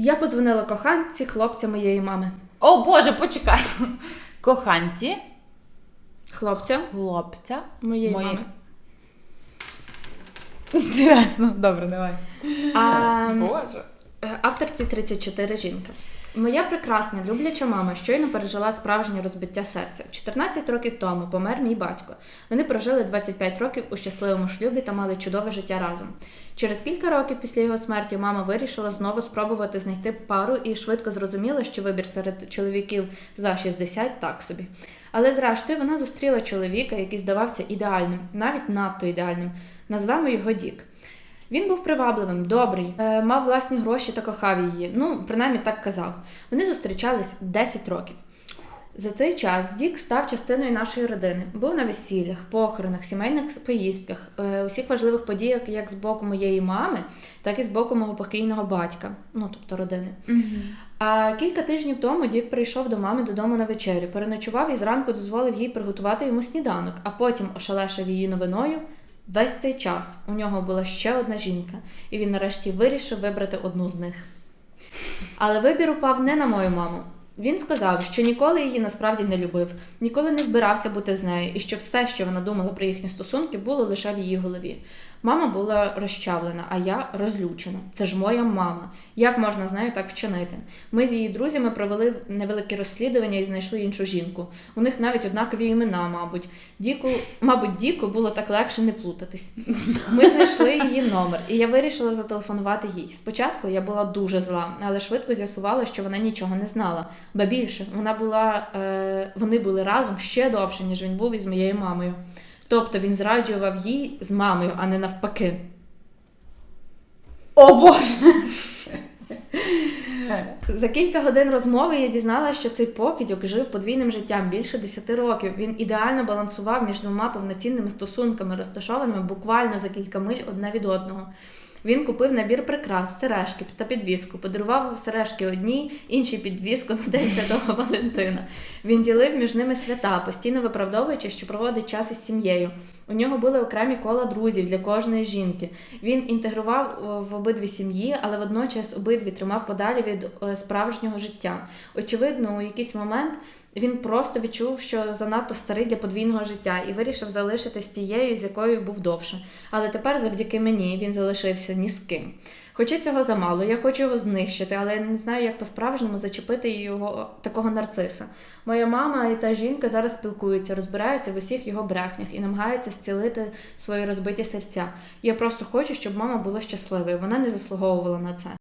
Я подзвонила коханці хлопця моєї мами. О Боже, почекай. Коханці, Хлопця хлопця. моєї Мої- мами. Інтересно, добре, давай. А, Боже. Е, Авторці 34 жінка. Моя прекрасна, любляча мама щойно пережила справжнє розбиття серця. 14 років тому помер мій батько. Вони прожили 25 років у щасливому шлюбі та мали чудове життя разом. Через кілька років після його смерті мама вирішила знову спробувати знайти пару і швидко зрозуміла, що вибір серед чоловіків за 60 так собі. Але зрештою вона зустріла чоловіка, який здавався ідеальним, навіть надто ідеальним. Назвемо його Дік. Він був привабливим, добрий, е, мав власні гроші та кохав її. Ну, принаймні так казав. Вони зустрічались 10 років. За цей час Дік став частиною нашої родини. Був на весіллях, похоронах, сімейних поїздках, е, усіх важливих подіях як з боку моєї мами, так і з боку мого покійного батька, ну тобто родини. А кілька тижнів тому Дік прийшов до мами додому на вечерю, переночував і зранку дозволив їй приготувати йому сніданок, а потім ошалешив її новиною. Весь цей час у нього була ще одна жінка, і він нарешті вирішив вибрати одну з них. Але вибір упав не на мою маму. Він сказав, що ніколи її насправді не любив, ніколи не збирався бути з нею, і що все, що вона думала про їхні стосунки, було лише в її голові. Мама була розчавлена, а я розлючена. Це ж моя мама. Як можна з нею так вчинити? Ми з її друзями провели невелике розслідування і знайшли іншу жінку. У них навіть однакові імена, мабуть. Діку, мабуть, Діку було так легше не плутатись. Ми знайшли її номер, і я вирішила зателефонувати їй. Спочатку я була дуже зла, але швидко з'ясувала, що вона нічого не знала. Ба більше, вона була, е, вони були разом ще довше, ніж він був із моєю мамою. Тобто він зраджував їй з мамою, а не навпаки. О Боже! За кілька годин розмови я дізналася, що цей покидьок жив подвійним життям більше 10 років. Він ідеально балансував між двома повноцінними стосунками, розташованими буквально за кілька миль одне від одного. Він купив набір прикрас, сережки та підвіску, подарував сережки одній, іншій підвіску на День Святого Валентина. Він ділив між ними свята, постійно виправдовуючи, що проводить час із сім'єю. У нього були окремі кола друзів для кожної жінки. Він інтегрував в обидві сім'ї, але водночас обидві тримав подалі від е, справжнього життя. Очевидно, у якийсь момент він просто відчув, що занадто старий для подвійного життя і вирішив залишитись тією, з якою був довше. Але тепер, завдяки мені, він залишився ні з ким. Хоча цього замало, я хочу його знищити, але я не знаю, як по-справжньому зачепити його такого нарциса. Моя мама і та жінка зараз спілкуються, розбираються в усіх його брехнях і намагаються зцілити свої розбиті серця. Я просто хочу, щоб мама була щасливою. Вона не заслуговувала на це.